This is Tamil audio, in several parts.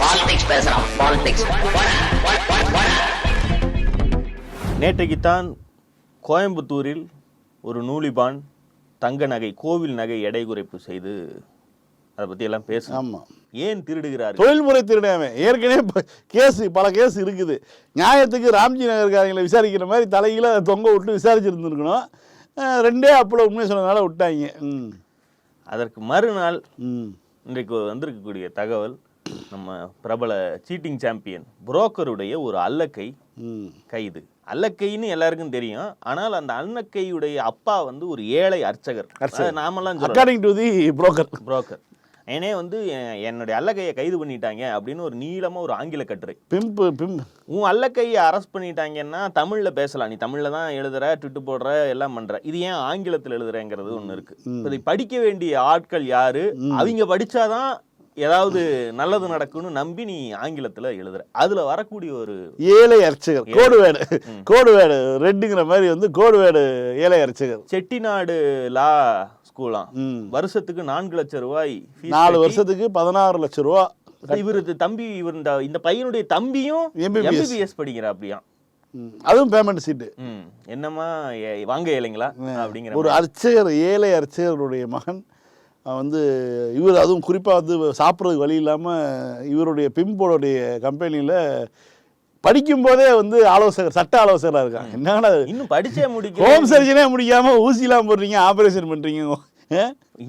பாலிடிக்ஸ் பேசுறான் பாலிடிக்ஸ் நேற்றைக்குத்தான் கோயம்புத்தூரில் ஒரு நூலிபான் தங்க நகை கோவில் நகை எடை குறைப்பு செய்து அதை பத்தி எல்லாம் ஆமாம் ஏன் திருடுகிறார்கள் தொழில்முறை திருடாமே ஏற்கனவே கேஸ் பல கேஸ் இருக்குது. நியாயத்துக்கு ராம்ஜி நகர்காரங்களை விசாரிக்கிற மாதிரி தலையில தொங்க விட்டு விசாரிச்சிருந்துருக்கணும். ரெண்டே அப்பள உண்மை சொன்னதுனால விட்டாங்க. ம். அதற்கு மறுநாள் ம். இன்றைக்கு வந்திருக்கக்கூடிய தகவல் நம்ம பிரபல சீட்டிங் சாம்பியன் புரோக்கருடைய ஒரு அல்லக்கை கைது. அல்லக்கைன்னு எல்லாருக்கும் தெரியும். ஆனால் அந்த அல்லக்கையுடைய அப்பா வந்து ஒரு ஏழை அர்ச்சகர். நாமெல்லாம் according to the broker broker ஏனே வந்து என்னுடைய அல்லக்கையை கைது பண்ணிட்டாங்க அப்படின்னு ஒரு நீளமா ஒரு ஆங்கில கட்டுரை. Pimp pimp. உன் அல்லக்கையை அரெஸ்ட் பண்ணிட்டாங்கன்னா தமிழ்ல பேசலாம். நீ தமிழ்ல தான் எழுதுற ட்விட்டு போடுற எல்லாம் பண்ற. இது ஏன் ஆங்கிலத்தில் எழுதுறேங்கிறது ஒண்ணு இருக்கு. இப்ப இதை படிக்க வேண்டிய ஆட்கள் யாரு? அவங்க படிச்சாதான் ஏதாவது நல்லது நடக்கும்னு நம்பி நீ ஆங்கிலத்துல எழுதுற. அதுல வரக்கூடிய ஒரு ஏழை அர்ச்சகர் கோடு வேடு கோடு வேடு ரெட்டுங்கிற மாதிரி வந்து கோடு வேடு ஏழை அர்ச்சகர் செட்டிநாடு லா ஸ்கூலாம் வருஷத்துக்கு நான்கு லட்சம் ரூபாய் நாலு வருஷத்துக்கு பதினாறு லட்சம் ரூபா இவரது தம்பி இவர் இந்த இந்த பையனுடைய தம்பியும். எம்பிபிஎஸ் படிக்கிற அப்படியா. அதுவும் பேமெண்ட் சீட்டு என்னம்மா வாங்க இல்லைங்களா அப்படிங்கிற ஒரு அர்ச்சகர் ஏழை அர்ச்சகருடைய மகன் வந்து இவர் அதுவும் குறிப்பாக வந்து சாப்பிட்றதுக்கு வழி இல்லாமல் இவருடைய பிம்போடைய கம்பெனியில் படிக்கும்போதே வந்து ஆலோசகர் சட்ட ஆலோசகராக இருக்காங்க. என்னன்னா இன்னும் படிச்சே முடிக்க ஹோம் சர்ஜனே முடிக்காமல் ஊசிலாம் போடுறீங்க ஆப்ரேஷன் பண்ணுறீங்க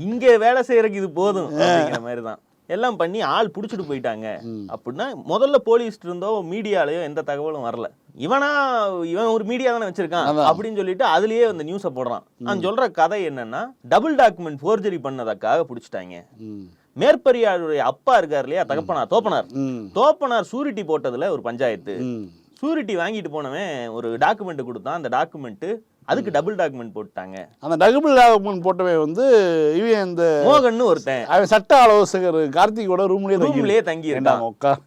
இங்க வேலை செய்யறதுக்கு இது போதும் அப்படிங்கிற மாதிரி தான் எல்லாம் பண்ணி ஆள் புடிச்சிட்டு போயிட்டாங்க. அப்படின்னா முதல்ல போலீஸ் இருந்தோ மீடியாலயோ எந்த தகவலும் வரல. இவனா இவன் ஒரு மீடியா தானே வச்சிருக்கான். அப்படின்னு சொல்லிட்டு அதுலயே அந்த நியூஸை போடுறான். நான் சொல்ற கதை என்னன்னா டபுள் டாக்குமெண்ட் ஃபோர்ஜரி பண்ணதற்காக புடிச்சிட்டாங்க. மேற்பரியாருடைய அப்பா இருக்கார் இல்லையா தகப்பனார் தோப்பனார். தோப்பனார் சூரிட்டி போட்டதுல ஒரு பஞ்சாயத்து. சூரிட்டி வாங்கிட்டு போனவன் ஒரு டாக்குமெண்ட் கொடுத்தான். அந்த டாக்குமெண்ட் அதுக்கு டபுள் டாக்குமெண்ட் போட்டாங்க அந்த டகுபிள் டாக்குமெண்ட் போட்டவன் வந்து இவன் இந்த மோகன்னு ஒருத்தன். அவன் சட்ட ஆலோசகர் கார்த்திகோட ரூம்லயே ரூம்லயே தங்கி உட்கார்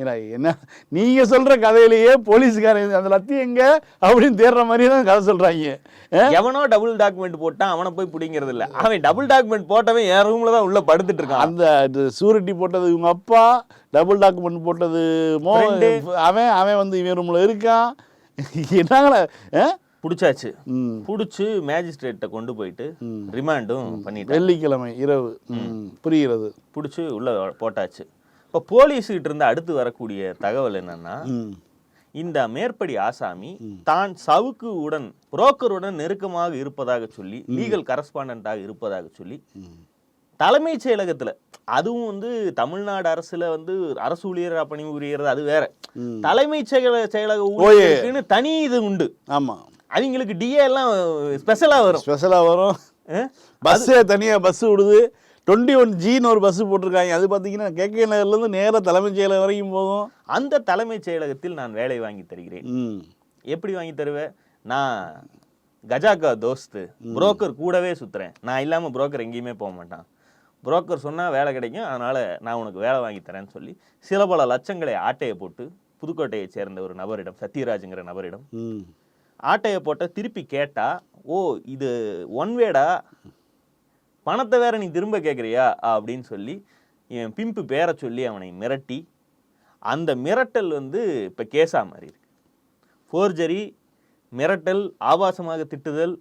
ஏன்னா என்ன நீங்க சொல்ற கதையிலேயே போலீஸ்காரன் அந்த லத்தி எங்க? அப்படின்னு தேடுற மாதிரி தான் கதை சொல்றாங்க. ஆ? எவனோ டபுள் டாக்குமெண்ட் போட்டான் அவனை போய் பிடிங்கிறது இல்ல. அவன் டபுள் டாக்குமெண்ட் போட்டவன் என் ரூம்ல தான் உள்ள படுத்துட்டு இருக்கான். அந்த சூரிட்டி போட்டது இவங்க அப்பா டபுள் டாக்குமெண்ட் போட்டது மோ. அவன் அவன் வந்து இவன் ரூம்ல இருக்கான். என்னங்களா? புடிச்சாச்சு. புடிச்சு மேஜிஸ்ட்ரேட்ட கொண்டு போயிட்டு ரிமாண்டும் பண்ணிட்டு வெள்ளிக்கிழமை இரவு. புரிகிறது. புடிச்சு உள்ள போட்டாச்சு. இப்போ போலீஸ்கிட்ட இருந்து அடுத்து வரக்கூடிய தகவல் என்னன்னா இந்த மேற்படி ஆசாமி தான் சவுக்கு உடன் புரோக்கருடன் நெருக்கமாக இருப்பதாக சொல்லி லீகல் கரஸ்பாண்டாக இருப்பதாக சொல்லி தலைமைச் செயலகத்துல அதுவும் வந்து தமிழ்நாடு அரசுல வந்து அரசு ஊழியரா பணிபுரியறது அது வேற. தலைமைச் செயல செயலக ஓயே. ஊழியருக்குன்னு தனி இது உண்டு. ஆமா. அவங்களுக்கு டிஏ எல்லாம் ஸ்பெஷலா வரும். ஸ்பெஷலாக வரும்? பஸ்ஸே தனியாக பஸ் விடுது. டுவெண்ட்டி ஒன் ஜின்னு ஒரு பஸ் போட்டிருக்காங்க. அது பார்த்தீங்கன்னா கேகே நகர்லேருந்து நேராக தலைமைச் செயலகம் வரைக்கும் போகும். அந்த தலைமைச் செயலகத்தில் நான் வேலை வாங்கி தருகிறேன். எப்படி வாங்கி தருவேன் நான் கஜாக்கா தோஸ்து. புரோக்கர் கூடவே சுத்துறேன். நான் இல்லாம புரோக்கர் எங்கேயுமே போக மாட்டான். புரோக்கர் சொன்னா வேலை கிடைக்கும். அதனால நான் உனக்கு வேலை வாங்கி தரேன்னு சொல்லி சில பல லட்சங்களை ஆட்டையை போட்டு புதுக்கோட்டையை சேர்ந்த ஒரு நபரிடம் சத்யராஜுங்கிற நபரிடம் ஆட்டையை போட்ட திருப்பி கேட்டா ஓ இது ஒன் வேடா பணத்தை வேற நீ திரும்ப கேட்குறியா அப்படின்னு சொல்லி இவன் பிம்பு பேரை சொல்லி அவனை மிரட்டி அந்த மிரட்டல் வந்து இப்போ கேஸா மாறி இருக்கு. ஃபோர்ஜரி மிரட்டல் ஆபாசமாக திட்டுதல்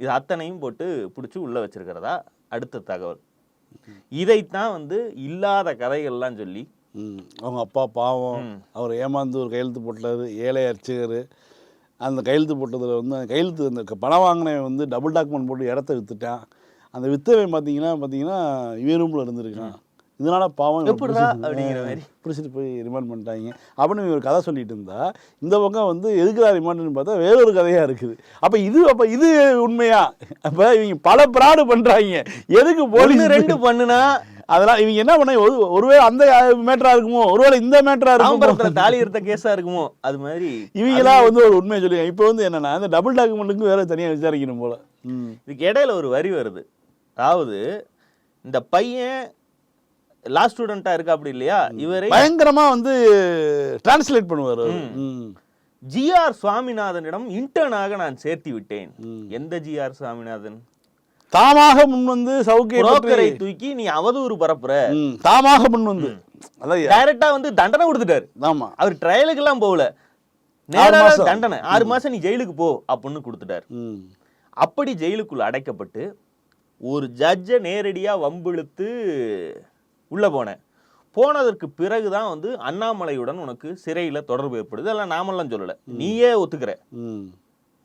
இது அத்தனையும் போட்டு பிடிச்சி உள்ள வச்சிருக்கிறதா? அடுத்த தகவல். இதைத்தான் வந்து இல்லாத கதைகள்லாம் சொல்லி அவங்க அப்பா பாவம் அவர் ஏமாந்து ஒரு கையெழுத்து போட்டாரு ஏழை அர்ச்சகர். அந்த கையெழுத்து போட்டதில் வந்து அந்த கையெழுத்து அந்த பணம் வாங்கினவன் வந்து டபுள் டாக்குமெண்ட் போட்டு இடத்த வித்துட்டான் அந்த வித்தவன் பார்த்தீங்கன்னா பார்த்தீங்கன்னா இவன் ரூமில் இருந்திருக்கான். இதனால பாவம் பிடிச்சிட்டு- அப்படிங்கிற மாதிரி. பிடிச்சிட்டு போய் ரிமாண்ட் பண்ணிட்டாங்க. அப்படின்னு ஒரு கதை சொல்லிட்டு இருந்தா இந்த பக்கம் வந்து எதுக்குடா ரிமாண்ட்னு பார்த்தா வேற ஒரு கதையாக இருக்குது. அப்போ இது அப்போ இது உண்மையா? அப்போ இவங்க பல பிராடு பண்ணுறாங்க எதுக்கு போலீஸ் ரெண்டு பண்ணுனா? அதெல்லாம் இவங்க என்ன பண்ண ஒரு ஒருவேளை அந்த மேட்டரா இருக்குமோ? ஒருவேளை இந்த மேட்டரா இருக்குமோ? தாலி எடுத்த கேஸா இருக்குமோ? அது மாதிரி. இவங்களா வந்து ஒரு உண்மையை சொல்லுங்க இப்போ வந்து என்னன்னா அந்த டபுள் டாக்குமெண்ட்டுக்கு வேற தனியா விசாரிக்கணும் போல. இதுக்கு இடையில ஒரு வரி வருது. அதாவது இந்த பையன் லா ஸ்டூடெண்டா இருக்கா அப்படி இல்லையா? இவரை பயங்கரமா வந்து டிரான்ஸ்லேட் பண்ணுவார் ஜிஆர் சுவாமிநாதனிடம் இன்டர்னாக நான் சேர்த்து விட்டேன். எந்த ஜிஆர் சுவாமிநாதன்? தாமாக முன் வந்து சவுக்கை புரோக்கரை தூக்கி நீ அவதூறு பரப்புற. தாமாக முன் வந்து. அதான் டைரக்டா வந்து தண்டனை கொடுத்துட்டாரு. ஆமா. அவர் ட்ரையலுக்கெல்லாம் போகல. நேரா மாசம். தண்டனை. ஆறு மாசம் நீ ஜெயிலுக்கு போ அப்படின்னு கொடுத்துட்டாரு. அப்படி ஜெயிலுக்குள்ள அடைக்கப்பட்டு ஒரு ஜட்ஜை நேரடியா வம்பிழுத்து உள்ள போனேன். போனதற்கு பிறகுதான் வந்து அண்ணாமலையுடன் உனக்கு சிறையில தொடர்பு ஏற்படுது. அதெல்லாம் நாமெல்லாம் சொல்லல. நீயே ஒத்துக்கிற.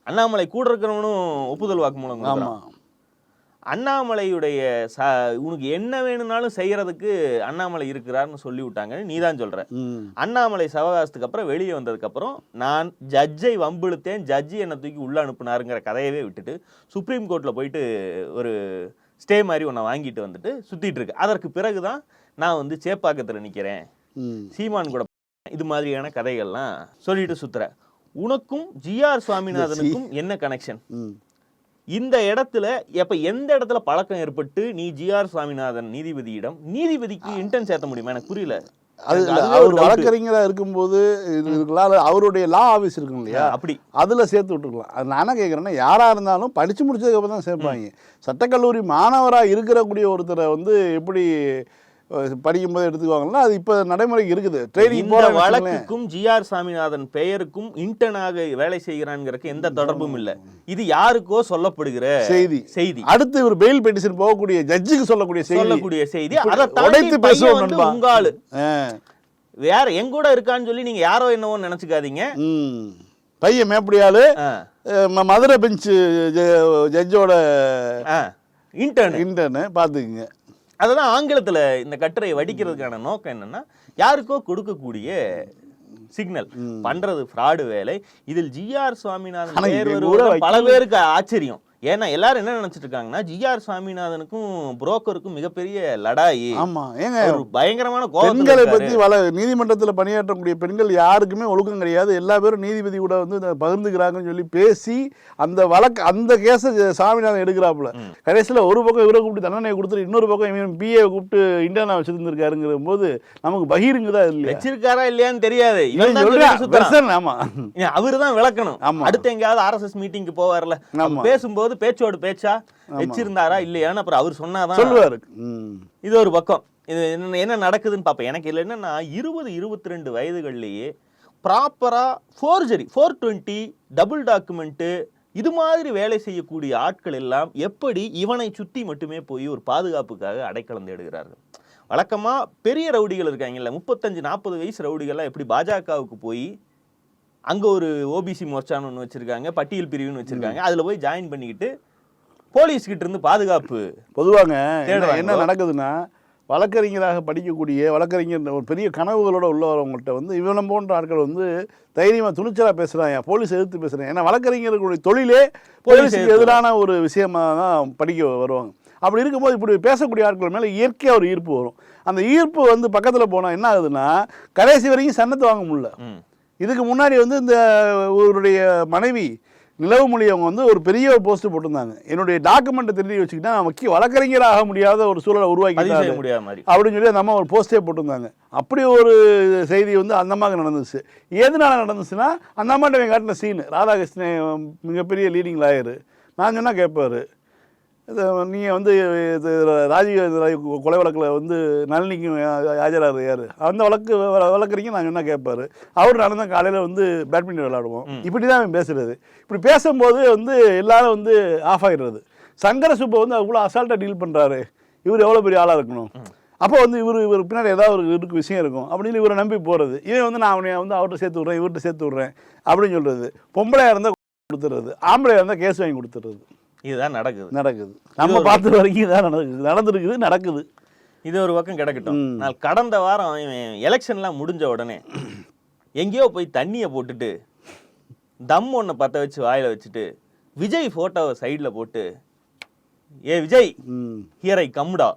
அண்ணாமலை கூட இருக்கிறவனும் ஒப்புதல் ஆமா கொடுக்குறான். அண்ணாமலையுடைய ச உனக்கு என்ன வேணும்னாலும் செய்யறதுக்கு அண்ணாமலை இருக்கிறார்னு சொல்லி விட்டாங்கன்னு நீ தான் சொல்ற. ம். அண்ணாமலை சவகாசத்துக்கு அப்புறம் வெளியே வந்ததுக்கு அப்புறம் நான் ஜட்ஜை வம்பிழுத்தேன் ஜட்ஜி என்னை தூக்கி உள்ள அனுப்புனாருங்கிற கதையவே விட்டுட்டு சுப்ரீம் கோர்ட்ல போயிட்டு ஒரு ஸ்டே மாதிரி ஒன்றை வாங்கிட்டு வந்துட்டு சுத்திட்டு இருக்கு அதற்கு பிறகுதான் நான் வந்து சேப்பாக்கத்துல நிக்கிறேன். ம். சீமான் கூட இது மாதிரியான கதைகள்லாம் சொல்லிட்டு சுத்துற உனக்கும் ஜிஆர் சுவாமிநாதனுக்கும் என்ன கனெக்ஷன் இந்த இடத்துல எப்ப எந்த இடத்துல பழக்கம் ஏற்பட்டு நீ ஜிஆர் சுவாமிநாதன் நீதிபதியிடம் நீதிபதிக்கு இன்டர்ன் சேர்த்த முடியுமா? எனக்கு புரியல. அது அவர் ஒரு doubt. வழக்கறிஞரா இருக்கும்போது இது இதுக்கெல்லாம் அவருடைய லா ஆஃபீஸ் இருக்கும் இல்லையா? அப்படி. அதுல சேர்த்து விட்டுருக்கலாம். அது நான் கேட்குறேன்னா யாரா இருந்தாலும் படிச்சு முடிச்சதுக்கு அப்புறம் தான் சேர்ப்பாங்க சட்டக்கல்லூரி மாணவரா இருக்கக்கூடிய ஒருத்தரை வந்து எப்படி படிக்கும்போது எடுத்துக்குவாங்கன்னா அது இப்ப நடைமுறைக்கு இருக்குது. ட்ரைனிங் போற வழக்குக்கும் ஜிஆர் சாமிநாதன் பெயருக்கும் இன்டர்னாக வேலை செய்கிறான்ங்கிறதுக்கு எந்த தொடர்பும் இல்ல. இது யாருக்கோ சொல்லப்படுகிற செய்தி. செய்தி. அடுத்து இவர் பெயில் பெட்டிஷன் போகக்கூடிய ஜட்ஜுக்கு சொல்லக்கூடிய சொல்லக்கூடிய செய்தி. அதை உடைத்து பேசுவோம் வந்து நண்பா. உங்க ஆளு ஆ, வேற எங்க கூட இருக்கான்னு சொல்லி நீங்க யாரோ என்னவோ நினைச்சுக்காதீங்க. பையன் மேப்படியாளு. மதுரை பெஞ்சு ஜட்ஜோட இன்டர்ன் இன்டர்னு பார்த்துக்குங்க. அதுதான் ஆங்கிலத்துல இந்த கட்டுரையை வடிக்கிறதுக்கான நோக்கம் என்னன்னா யாருக்கோ கொடுக்கக்கூடிய சிக்னல் பண்றது ஃப்ராடு வேலை. இதில் ஜிஆர் சுவாமிநாதன் பல. பேருக்கு ஆச்சரியம். ஏன்னா எல்லாரும் என்ன நினைச்சிட்டு இருக்காங்கன்னா ஜிஆர் சுவாமிநாதனுக்கும் புரோக்கருக்கும் மிகப்பெரிய லடாயி. ஆமா. ஏங்க ஒரு பயங்கரமான பெண்களை. பத்தி வள நீதிமன்றத்துல பணியாற்றக்கூடிய பெண்கள் யாருக்குமே ஒழுக்கம் கிடையாது. எல்லா பேரும் நீதிபதி கூட வந்து பகிர்ந்துக்கிறாங்கன்னு சொல்லி பேசி அந்த வழக்கு அந்த கேஸை சாமிநாதன் எடுக்கிறாப்புல. கடைசியில ஒரு பக்கம் இவரை கூப்பிட்டு தண்டனை கொடுத்துட்டு இன்னொரு பக்கம் இவன் பிஏ கூப்பிட்டு இன்டர்னா வச்சிருந்திருக்காருங்கிற போது நமக்கு பகிருங்குதா இல்லையா? வச்சிருக்காரா இல்லையான்னு தெரியாது. இவன் தான் ஆமா. அவரு தான் விளக்கணும். அடுத்து எங்கேயாவது ஆர்எஸ்எஸ் மீட்டிங்க்கு போவார்ல. அப்ப பேசும்போது பேச்சோடு பேச்சா வச்சிருந்தாரா இல்லையான்னு அப்புறம் அவர் சொன்னாதான் சொல்லுவாரு. இது ஒரு பக்கம். இது என்ன என்ன நடக்குதுன்னு பார்ப்பேன் எனக்கு இதில் என்னன்னா இருபது இருபத்தி ரெண்டு வயதுகள்லேயே ப்ராப்பராக forgery four twenty double document இது மாதிரி வேலை செய்யக்கூடிய ஆட்கள் எல்லாம் எப்படி இவனை சுற்றி மட்டுமே போய் ஒரு பாதுகாப்புக்காக அடைக்கலம் தேடுகிறார்கள்? வழக்கமாக பெரிய ரவுடிகள் இருக்காங்கல்ல முப்பத்தஞ்சு நாற்பது வயசு ரவுடிகள்லாம் எப்படி பாஜகவுக்கு போய் அங்கே ஒரு ஓபிசி மோர்ச்சான்னு ஒன்று வச்சுருக்காங்க பட்டியல் பிரிவுன்னு வச்சுருக்காங்க. அதில் போய் ஜாயின் பண்ணிக்கிட்டு போலீஸ் கிட்ட இருந்து பாதுகாப்பு பொதுவாங்க என்ன- நடக்குதுன்னா வழக்கறிஞராக படிக்கக்கூடிய வழக்கறிஞர் ஒரு பெரிய கனவுகளோட உள்ளவங்கள்ட்ட வந்து இவனை போன்ற ஆட்கள் வந்து தைரியமாக துணிச்சலாக பேசுகிறாங்க போலீஸ் எதிர்த்து பேசுகிறாங்க ஏன்னா வழக்கறிஞர்களுடைய தொழிலே போலீஸுக்கு. எதிரான ஒரு விஷயமா தான் படிக்க வருவாங்க. அப்படி இருக்கும்போது இப்படி பேசக்கூடிய ஆட்கள் மேலே இயற்கையாக ஒரு ஈர்ப்பு வரும். அந்த ஈர்ப்பு வந்து பக்கத்தில் போனால் என்ன ஆகுதுன்னா கடைசி வரைக்கும் சன்னத்தை வாங்க முடியல. இதுக்கு முன்னாடி வந்து இந்த இவருடைய மனைவி நிலவுமொழி அவங்க வந்து ஒரு பெரிய ஒரு போஸ்ட் போட்டிருந்தாங்க. என்னுடைய டாக்குமெண்ட்டை திருடி வச்சுக்கிட்டா நான் முக்கிய வழக்கறிஞர் ஆக முடியாத ஒரு சூழலை உருவாக்கி முடியாத மாதிரி. அப்படின்னு சொல்லி அந்த அம்மா ஒரு போஸ்டே போட்டிருந்தாங்க. அப்படி ஒரு செய்தி வந்து அந்த அம்மாவுக்கு நடந்துச்சு. எதனால நடந்துச்சுன்னா அந்த அம்மாட்ட இவன் காட்டின சீன் ராதாகிருஷ்ணன் மிகப்பெரிய லீடிங் லாயரு நான் சொன்னால் கேட்பாரு. நீங்கள் வந்து இது ராஜீவ் கொலை வழக்கில் வந்து நளினிக்கு ஆஜராரு யார்? அந்த வழக்கு வ- வழக்கறிஞர் நான் சொன்னால் கேட்பாரு அவர் நடந்த காலையில் வந்து பேட்மிண்டன் விளையாடுவோம். இப்படி தான் அவன் பேசுறது. இப்படி பேசும்போது வந்து எல்லாரும் வந்து ஆஃப் ஆகிடுறது சங்கர சுப்பை வந்து அவ்வளோ அசால்ட்டாக டீல் பண்ணுறாரு இவர் எவ்வளோ பெரிய ஆளாக இருக்கணும்? அப்போ வந்து இவர் இவர் பின்னாடி ஏதாவது ஒரு இருக்கு விஷயம் இருக்கும். அப்படின்னு இவரை நம்பி போகிறது இவன் வந்து நான் அவனை வந்து அவர்கிட்ட சேர்த்து விட்றேன் இவர்கிட்ட சேர்த்து விட்றேன் அப்படின்னு சொல்கிறது பொம்பளையாக இருந்தால் கொடுத்துறது. ஆம்பளையாக இருந்தால் கேஸ் வாங்கி கொடுத்துறது. இதுதான் நடக்குது. நடக்குது. நம்ம பார்த்த வரைக்கும் இதான் நடக்குது. நடந்திருக்குது நடக்குது. இது ஒரு பக்கம் கிடக்கட்டும். நான் கடந்த வாரம் இவன் எலெக்ஷன்லாம் முடிஞ்ச உடனே எங்கேயோ போய் தண்ணியை போட்டுட்டு தம் ஒன்றை பற்ற வச்சு வாயில வச்சுட்டு விஜய் ஃபோட்டோவை சைடில் போட்டு ஏ விஜய் ஹியரை கம்டா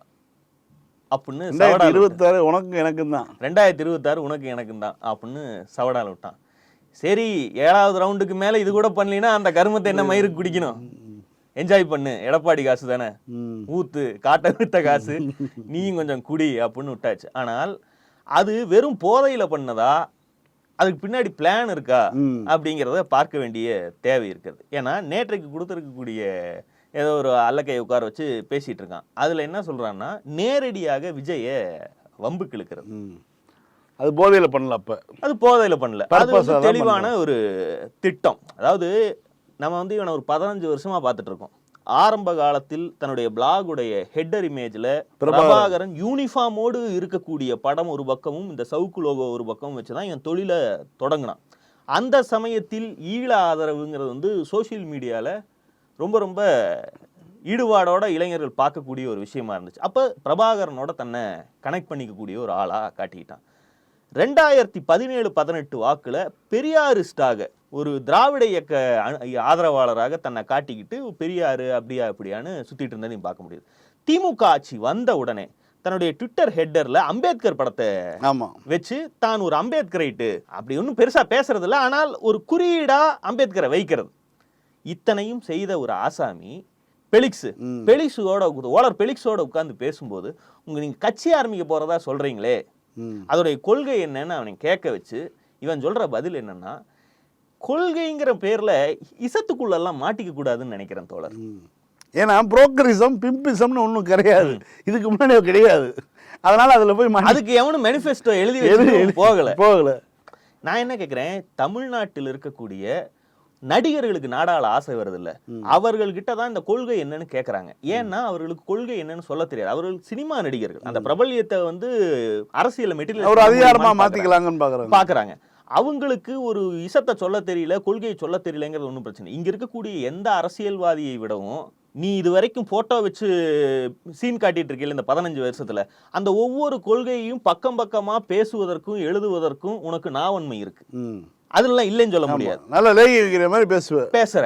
அப்படின்னு விட்டான். இருபத்தாறு உனக்கும் எனக்கும் தான். ரெண்டாயிரத்தி இருபத்தாறு உனக்கு எனக்கும் தான் அப்படின்னு சவடால் விட்டான். சரி ஏழாவது ரவுண்டுக்கு மேலே இது கூட பண்ணலினா அந்த கருமத்தை என்ன மயிருக்கு குடிக்கணும் என்ஜாய் பண்ணு. எடப்பாடி காசு தானே. ஊத்து காட்ட வித்த காசு. நீயும் கொஞ்சம் குடி அப்படின்னு விட்டாச்சு. ஆனால் அது வெறும் போதையில பண்ணதா? அதுக்கு பின்னாடி பிளான் இருக்கா. அப்படிங்கிறத பார்க்க வேண்டிய தேவை இருக்குது. ஏன்னா நேற்றைக்கு கொடுத்துருக்கக்கூடிய ஏதோ ஒரு அல்லக்கையை உட்கார வச்சு பேசிட்டு இருக்கான். அதுல என்ன சொல்றான்னா நேரடியாக விஜய வம்புக்கு இழுக்கிறது அது போதையில் பண்ணல அப்போ. அது போதையில பண்ணல. அது தெளிவான ஒரு திட்டம். அதாவது நம்ம வந்து இவனை ஒரு பதினஞ்சு வருஷமா பார்த்துட்டு இருக்கோம் ஆரம்ப காலத்தில் தன்னுடைய பிளாகுடைய ஹெட்டர் இமேஜ்ல பிரபாகரன். யூனிஃபார்மோடு இருக்கக்கூடிய படம் ஒரு பக்கமும் இந்த சவுக்கு லோகோ ஒரு பக்கமும் வச்சுதான் இவன் தொழிலை தொடங்கினான். அந்த சமயத்தில் ஈழ ஆதரவுங்கிறது வந்து சோஷியல் மீடியால ரொம்ப ரொம்ப ஈடுபாடோட இளைஞர்கள் பார்க்கக்கூடிய ஒரு விஷயமா இருந்துச்சு. அப்போ பிரபாகரனோட தன்னை கனெக்ட் பண்ணிக்கக்கூடிய ஒரு ஆளா காட்டிக்கிட்டான் ரெண்டாயிரத்தி பதினேழு பதினெட்டு வாக்குல பெரியாரிஸ்டாக ஒரு திராவிட இயக்க ஆதரவாளராக தன்னை காட்டிக்கிட்டு பெரியாரு அப்படியா அப்படியான்னு சுத்திட்டு இருந்ததையும் பார்க்க முடியுது. திமுக ஆட்சி வந்த உடனே தன்னுடைய ட்விட்டர் ஹெட்டர்ல அம்பேத்கர் படத்தை ஆமாம் வச்சு தான் ஒரு அம்பேத்கரைட்டு அப்படி ஒன்றும் பெருசா பேசுறது இல்ல ஆனால் ஒரு குறியீடா அம்பேத்கரை வைக்கிறது. இத்தனையும் செய்த ஒரு ஆசாமி பெலிக்ஸ். பெலிக்ஸோட ஓலர் பெலிக்ஸோட உட்கார்ந்து பேசும்போது உங்க நீங்க கட்சி ஆரம்பிக்க போறதா சொல்றீங்களே? அதோடைய கொள்கை என்னன்னு அவனை கேட்க வச்சு இவன் சொல்ற பதில் என்னன்னா கொள்கைங்கிற பேர்ல இசத்துக்குள்ளெல்லாம் மாட்டிக்க கூடாதுன்னு நினைக்கிறேன் தோழர். ஏன்னா புரோக்கரிசம் பிம்பிசம்னு ஒன்றும் கிடையாது. இதுக்கு முன்னாடி கிடையாது. அதனால அதில் போய் அதுக்கு எவனும் மேனிஃபெஸ்டோ எழுதி எது- போகல. போகல. நான் என்ன கேட்குறேன் தமிழ்நாட்டில் இருக்கக்கூடிய நடிகர்களுக்கு நாடாள ஆசை வருது இல்ல அவர்கள்கிட்ட தான் இந்த கொள்கை என்னன்னு கேட்குறாங்க ஏன்னா அவர்களுக்கு கொள்கை என்னன்னு சொல்ல தெரியாது. அவர்கள் சினிமா நடிகர்கள். அந்த பிரபல்யத்தை வந்து அரசியல் மெட்டீரியல் ஒரு அதிகாரமா மாத்திக்கலாங்கன்னு பாக்குறாங்க பார்க்கறாங்க. அவங்களுக்கு ஒரு இசத்தை சொல்ல தெரியல கொள்கையை சொல்ல தெரியலங்கிறது ஒன்றும் பிரச்சனை இங்க இருக்கக்கூடிய எந்த அரசியல்வாதியை விடவும் நீ இது வரைக்கும் போட்டோ வச்சு சீன் காட்டிட்டு இருக்கீங்க இந்த பதினஞ்சு வருஷத்துல அந்த ஒவ்வொரு கொள்கையையும் பக்கம் பக்கமா பேசுவதற்கும் எழுதுவதற்கும் உனக்கு நாவன்மை இருக்கு. ம். அதெல்லாம் இல்லைன்னு சொல்ல முடியாது. நல்லா லேகி வைக்கிற மாதிரி பேசுவேன் பேசுற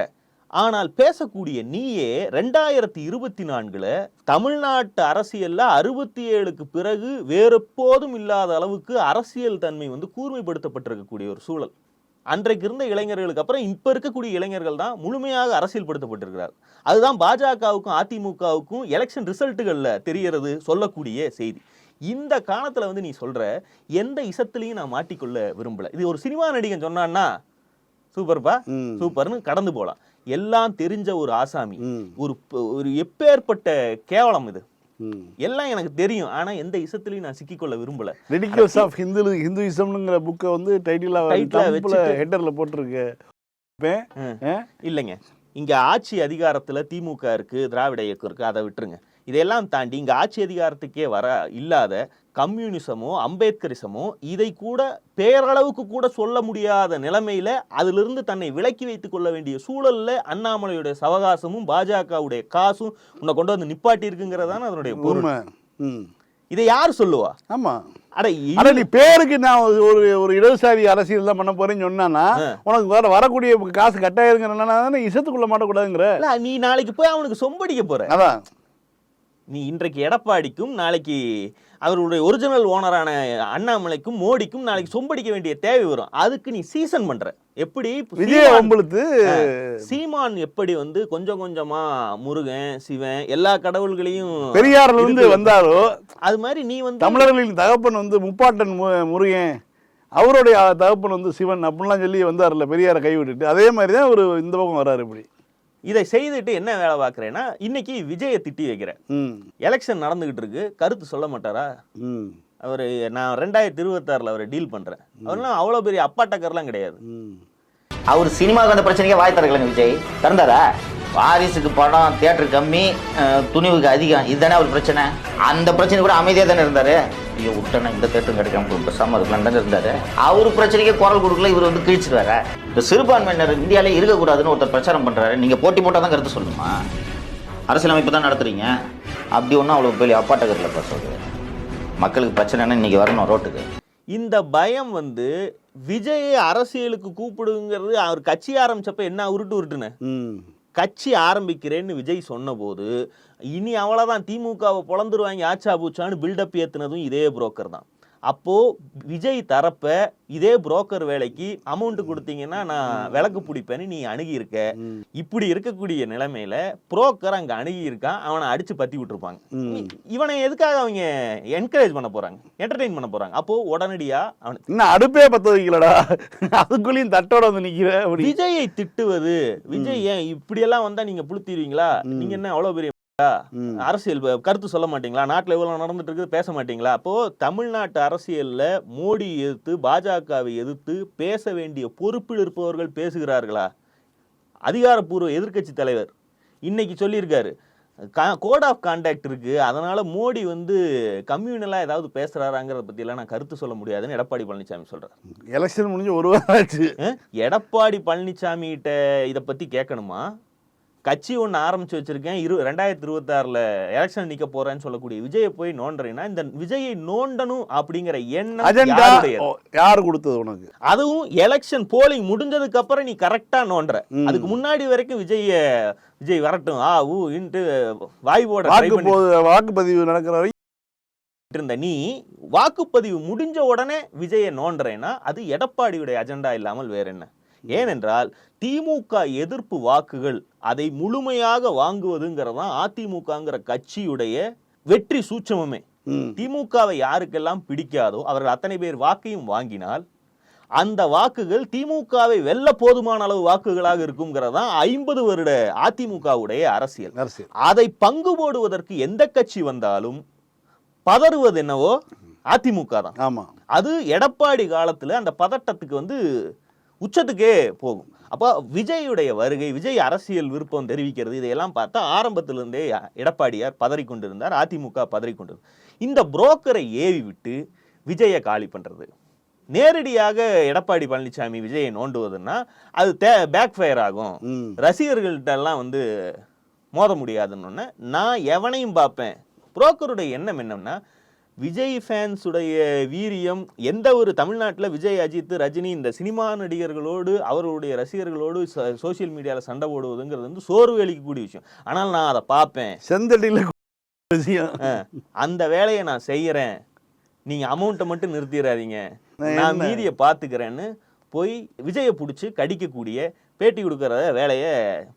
ஆனால் பேசக்கூடிய நீயே ரெண்டாயிரத்தி இருபத்தி நான்குல தமிழ்நாட்டு அரசியல்ல அறுபத்தி ஏழுக்கு பிறகு வேறெப்போதும் இல்லாத அளவுக்கு அரசியல் தன்மை வந்து கூர்மைப்படுத்தப்பட்டிருக்கக்கூடிய ஒரு சூழல். அன்றைக்கு இருந்த இளைஞர்களுக்கு அப்புறம் இப்ப இருக்கக்கூடிய இளைஞர்கள் தான் முழுமையாக அரசியல்படுத்தப்பட்டிருக்கிறார். அதுதான் பாஜகவுக்கும் அதிமுகவுக்கும் எலெக்ஷன் ரிசல்ட்டுகள்ல தெரியறது சொல்லக்கூடிய செய்தி. இந்த காலத்துல வந்து நீ சொல்ற எந்த இசத்துலையும் நான் மாட்டிக்கொள்ள விரும்பல. இது ஒரு சினிமா நடிகன் சொன்னான்னா சூப்பர்ப்பா. சூப்பர்னு கடந்து போலாம். எல்லாம் தெரிஞ்ச ஒரு ஆசாமி. ஒரு ஒரு எப்பேற்பட்ட கேவலம் இது. எல்லாம் எனக்கு தெரியும். ஆனா எந்த இசத்துலயும் நான் சிக்கிக்கொள்ள விரும்பல. ரெடிகல்ஸ் ஆஃப் ஹிந்து ஹிந்துயிசம்ங்கிற புக்கை வந்து வச்சுட்டு- ஹெட்டரில் போட்டிருக்கு. இல்லைங்க. இங்க ஆட்சி அதிகாரத்துல திமுக இருக்கு திராவிட இயக்கம் இருக்கு அதை விட்டுருங்க. இதையெல்லாம் தாண்டி இங்க ஆட்சி அதிகாரத்துக்கே வர இல்லாத கம்யூனிசமோ அம்பேத்கரிசமோ இதை கூட பேரளவுக்கு கூட சொல்ல முடியாத நிலைமையில அதிலிருந்து தன்னை விலக்கி வைத்துக் கொள்ள வேண்டிய சூழல்ல அண்ணாமலையுடைய சவகாசமும் பாஜகவுடைய காசும் உன்னை கொண்டு வந்து நிப்பாட்டி இருக்குங்கிறதான அதனுடைய பொருள். உண்மை. ம். இதை யார் சொல்லுவா? ஆமாம் அட நீ பேருக்கு நான் ஒரு ஒரு இடதுசாரி அரசியல் தான் பண்ண போறேன்னு சொன்னானா உனக்கு வர வரக்கூடிய காசு கட்டாயிருங்கிறனா இசத்துக்குள்ள மாட்டக்கூடாதுங்கிற. நீ நாளைக்கு போய் அவனுக்கு சொம்படிக்க போற. அதான். நீ இன்றைக்கு எடப்பாடிக்கும் நாளைக்கு அவருடைய ஒரிஜினல் ஓனரான அண்ணாமலைக்கும் மோடிக்கும் நாளைக்கு சொம்படிக்க வேண்டிய தேவை வரும். அதுக்கு நீ சீசன் பண்ற. எப்படி விஜய சீமான் எப்படி வந்து கொஞ்சம் கொஞ்சமா முருகன் சிவன் எல்லா கடவுள்களையும் பெரியார்ல இருந்து. வந்தாரோ அது மாதிரி நீ வந்து தமிழர்களின் தகப்பன் வந்து முப்பாட்டன் முருகன் அவருடைய தகப்பன் வந்து சிவன் அப்படிலாம் சொல்லி வந்தார்ல பெரியாரை கைவிட்டுட்டு. அதே மாதிரி தான் ஒரு இந்த பக்கம் வர்றாரு இப்படி. இதை செய்துட்டு என்ன வேலை பார்க்குறேன்னா இன்னைக்கு விஜயை திட்டி வைக்கிற ம். எலெக்ஷன் நடந்துகிட்டு இருக்கு. கருத்து சொல்ல மாட்டாரா? ம். அவர் நான் ரெண்டாயிரத்தி இருபத்தாறில் அவரை டீல் பண்றேன். அவர்லாம் அவ்வளோ பெரிய அப்பாட்டக்கர்லாம் கிடையாது. ம். அவர் சினிமாவுக்கு அந்த பிரச்சனைக்கே வாய் திறக்கலங்க விஜய். திறந்தாரா? வாரிசுக்கு படம் தியேட்டர் கம்மி துணிவுக்கு அதிகம். இதுதானே அவர் பிரச்சனை? அந்த பிரச்சனை கூட அமைதியாக தானே இருந்தாரு? ஐயோ விட்டனா இந்த தேட்டரும் கிடைக்காம பேசாம இருக்கலாம் தானே இருந்தாரு. அவர் பிரச்சனைக்கே குரல் கொடுக்கல இவர் வந்து கிழிச்சிருவாரு. இந்த சிறுபான்மையினர் இந்தியாவிலே இருக்கக்கூடாதுன்னு ஒருத்தர் பிரச்சாரம் பண்றாரு. நீங்க போட்டி போட்டால் தான் கருத்து சொல்லணுமா? அரசியலமைப்பு தான் நடத்துறீங்க? அப்படி ஒன்றும் அவ்வளோ பெரிய அப்பாட்டக்கரில் பேசுறது மக்களுக்கு பிரச்சனைன்னா இன்னைக்கு வரணும் ரோட்டுக்கு. இந்த பயம் வந்து விஜயை அரசியலுக்கு கூப்பிடுங்கிறது அவர் கட்சி ஆரம்பிச்சப்ப என்ன உருட்டு உருட்டுன்னு? ம். கட்சி ஆரம்பிக்கிறேன்னு விஜய் சொன்னபோது இனி அவ்வளோதான் திமுகவை பிளந்துருவாங்க ஆச்சா பூச்சான்னு பில்டப் ஏற்றுனதும் இதே புரோக்கர் தான். அப்போ விஜய் தரப்ப இதே புரோக்கர் வேலைக்கு அமௌண்ட் கொடுத்தீங்கன்னா நான் விளக்கு பிடிப்பேன்னு நீ அணுகி இருக்க ம். இப்படி இருக்கக்கூடிய நிலைமையில புரோக்கர் அங்க அணுகி இருக்கான் அவனை அடிச்சு பத்தி விட்டுருப்பாங்க. இவனை எதுக்காக அவங்க என்கரேஜ் பண்ண போறாங்க? என்டர்டெயின் பண்ண போறாங்க. அப்போ உடனடியா அவன் இன்னும் அடுப்பே பத்த வைக்கலடா. அதுக்குள்ளேயும் தட்டோட வந்து நிக்கிற அப்படி. விஜயை திட்டுவது விஜய் ஏன் இப்படியெல்லாம் வந்தா நீங்க புளுத்திடுவீங்களா நீங்க என்ன அவ்வளவு பெரிய. அரசியல் கருத்து சொல்ல மாட்டீங்களா? நாட்டுல இவ்வளவு நடந்துட்டு இருக்குது பேச மாட்டீங்களா? அப்போ தமிழ்நாட்டு அரசியல்ல மோடி எதிர்த்து பாஜகவை எதிர்த்து பேச வேண்டிய பொறுப்பில் இருப்பவர்கள் பேசுகிறார்களா? அதிகாரப்பூர்வ எதிர்க்கட்சி தலைவர் இன்னைக்கு சொல்லியிருக்காரு. கோட் ஆஃப் கான்டாக்ட் இருக்கு. அதனால மோடி வந்து கம்யூனலா ஏதாவது பேசுறாராங்கிறத பத்தி எல்லாம் நான் கருத்து சொல்ல முடியாதுன்னு எடப்பாடி பழனிசாமி சொல்றாரு. எலெக்ஷன் முடிஞ்சு ஒரு வாரம் ஆச்சு. எடப்பாடி பழனிசாமி கிட்ட இதை பத்தி கேட்கணுமா? கட்சி ஒன்று ஆரம்பிச்சு வச்சிருக்கேன் இரு ரெண்டாயிரத்தி இருபத்தாறுல எலெக்ஷன் நிக்க போறேன்னு சொல்லக்கூடிய விஜயை போய் நோண்டுறீங்கன்னா இந்த விஜயை நோண்டணும் அப்படிங்கிற எண்ணம்? யார் கொடுத்தது உனக்கு அதுவும் எலெக்ஷன் போலிங் முடிஞ்சதுக்கு அப்புறம் நீ கரெக்டா நோண்டுற. அதுக்கு முன்னாடி வரைக்கும் விஜய விஜய் வரட்டும் ஆ ஊ இன்ட்டு வாய் போட வாக்குப்பதிவு நடக்கிற வரைக்கும் இருந்த நீ வாக்குப்பதிவு முடிஞ்ச உடனே விஜயை நோண்டுறேன்னா அது எடப்பாடியுடைய அஜெண்டா இல்லாமல் வேற என்ன ஏனென்றால் திமுக எதிர்ப்பு வாக்குகள் அதை முழுமையாக வாங்குவதுங்கிறது தான் அதிமுகங்கிற கட்சியுடைய வெற்றி சூட்சமமே. திமுகவை யாருக்கெல்லாம் பிடிக்காதோ அவர்கள் அத்தனை பேர் வாக்கையும் வாங்கினால் அந்த வாக்குகள் திமுகவை வெல்ல போதுமான அளவு வாக்குகளாக இருக்குங்கிறது தான் ஐம்பது வருட அதிமுகவுடைய அரசியல். அரசியல். அதை பங்கு போடுவதற்கு எந்த கட்சி வந்தாலும் பதறுவது என்னவோ அதிமுக தான் ஆமா. அது எடப்பாடி காலத்துல அந்த பதட்டத்துக்கு வந்து உச்சத்துக்கே போகும். அப்போ விஜயுடைய வருகை விஜய் அரசியல் விருப்பம் தெரிவிக்கிறது இதையெல்லாம் பார்த்தா ஆரம்பத்திலிருந்தே எடப்பாடியார் பதறிக் கொண்டிருந்தார் அதிமுக பதறிக் கொண்டிருந்தார் இந்த புரோக்கரை ஏவி விட்டு விஜயை காலி பண்றது. நேரடியாக எடப்பாடி பழனிசாமி விஜயை நோண்டுவதுன்னா அது தே பேக் ஃபயர் ஆகும். ம். ரசிகர்கள்ட்ட எல்லாம் வந்து மோத முடியாதுன்னு நான் எவனையும் பார்ப்பேன். புரோக்கருடைய எண்ணம் என்னன்னா விஜய் ஃபேன்ஸுடைய வீரியம் எந்த ஒரு தமிழ்நாட்டில் விஜய் அஜித் ரஜினி இந்த சினிமா நடிகர்களோடு அவர்களுடைய ரசிகர்களோடு சோஷியல் மீடியாவில் சண்டை போடுவதுங்கிறது வந்து சோர்வு அளிக்கக்கூடிய விஷயம். ஆனால் நான் அதை பார்ப்பேன். செந்தடியில் விஷயம். அந்த வேலையை நான் செய்யறேன். நீங்க அமௌண்ட்டை மட்டும் நிறுத்திடாதீங்க நான்? மீதியை பார்த்துக்கிறேன்னு போய் விஜயை பிடிச்சி கடிக்கக்கூடிய பேட்டி கொடுக்கற வேலையை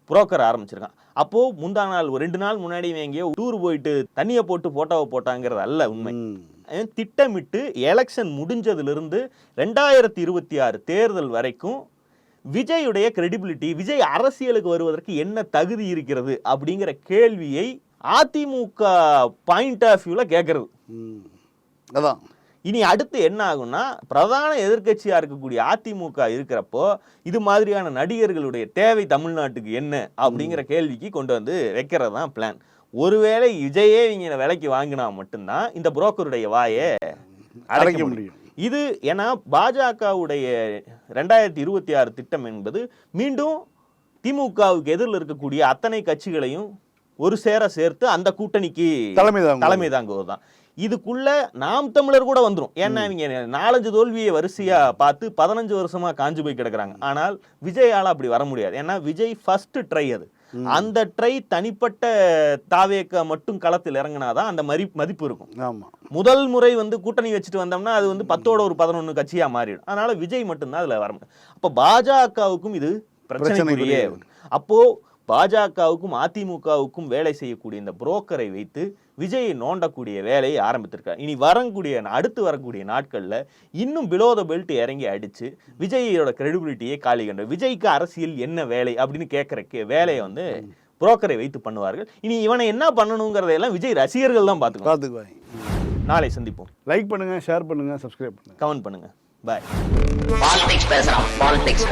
புரோக்கர் ஆரம்பிச்சிருக்கான். அப்போ முந்தா நாள் ஒரு ரெண்டு நாள் முன்னாடி எங்கேயோ டூர் போயிட்டு தண்ணியை போட்டு போட்டோவை போட்டாங்கிறது அல்ல உண்மை. திட்டமிட்டு எலெக்ஷன் முடிஞ்சதிலிருந்து ரெண்டாயிரத்தி இருபத்தி ஆறு தேர்தல் வரைக்கும் விஜயுடைய கிரெடிபிலிட்டி விஜய் அரசியலுக்கு வருவதற்கு என்ன தகுதி இருக்கிறது அப்படிங்கிற கேள்வியை அதிமுக பாயிண்ட் ஆஃப் வியூல கேட்கறது. அதான். இனி அடுத்து என்ன ஆகும்னா பிரதான எதிர்க்கட்சியா இருக்கக்கூடிய அதிமுக இருக்கிறப்போ இது மாதிரியான நடிகர்களுடைய தேவை தமிழ்நாட்டுக்கு என்ன அப்படிங்கிற கேள்விக்கு கொண்டு வந்து வைக்கிறது தான் பிளான் ஒருவேளை விஜயே இவங்க விலைக்கு வாங்கினா மட்டும்தான் இந்த புரோக்கருடைய வாயை அடைக்க முடியும். இது ஏன்னா பாஜகவுடைய ரெண்டாயிரத்தி இருபத்தி ஆறு திட்டம் என்பது மீண்டும் திமுகவுக்கு எதிரில் இருக்கக்கூடிய அத்தனை கட்சிகளையும் ஒரு சேர சேர்த்து அந்த கூட்டணிக்கு தலைமை தலைமை தாங்குவது தான் இதுக்குள்ள நாம் தமிழர் கூட வந்துரும். ஏன்னா இவங்க நாலஞ்சு தோல்வியை வரிசையா பார்த்து பதினஞ்சு வருஷமா காஞ்சு போய் கிடக்குறாங்க. ஆனால் விஜயால அப்படி வர முடியாது. ஏன்னா விஜய் ஃபர்ஸ்ட் ட்ரை அது. அந்த ட்ரை தனிப்பட்ட தாவேக்க மட்டும் களத்தில் இறங்குனாதான் அந்த மதி மதிப்பு இருக்கும். ஆமா. முதல் முறை வந்து கூட்டணி வச்சுட்டு வந்தோம்னா அது வந்து பத்தோட ஒரு பதினொன்று கட்சியா மாறிடும். அதனால விஜய் மட்டும்தான் அதுல வர முடியும். அப்ப பாஜகவுக்கும் இது பிரச்சனைக்குரிய அப்போ பாஜகவுக்கும் அதிமுகவுக்கும் வேலை செய்யக்கூடிய இந்த புரோக்கரை வைத்து விஜயை நோண்டக்கூடிய வேலையை ஆரம்பித்திருக்கார். இனி வரக்கூடிய அடுத்து வரக்கூடிய நாட்கள்ல இன்னும் பிலோ த பெல்ட் இறங்கி அடிச்சு விஜயோட கிரெடிபிலிட்டியை காலி கண்டு விஜய்க்கு அரசியல் என்ன வேலை அப்படின்னு கேட்கிற வேலையை வந்து புரோக்கரை வைத்து பண்ணுவார்கள். இனி இவனை என்ன பண்ணணுங்கிறதையெல்லாம் விஜய் ரசிகர்கள் தான் பார்த்துக்கணும். பார்த்துக்குவாங்க. நாளை சந்திப்போம். லைக் பண்ணுங்க ஷேர் பண்ணுங்க சப்ஸ்கிரைப் பண்ணுங்க. கமெண்ட் பண்ணுங்க. பாய் பாலிடிக்ஸ் பேசுறான். பாலிடிக்ஸ்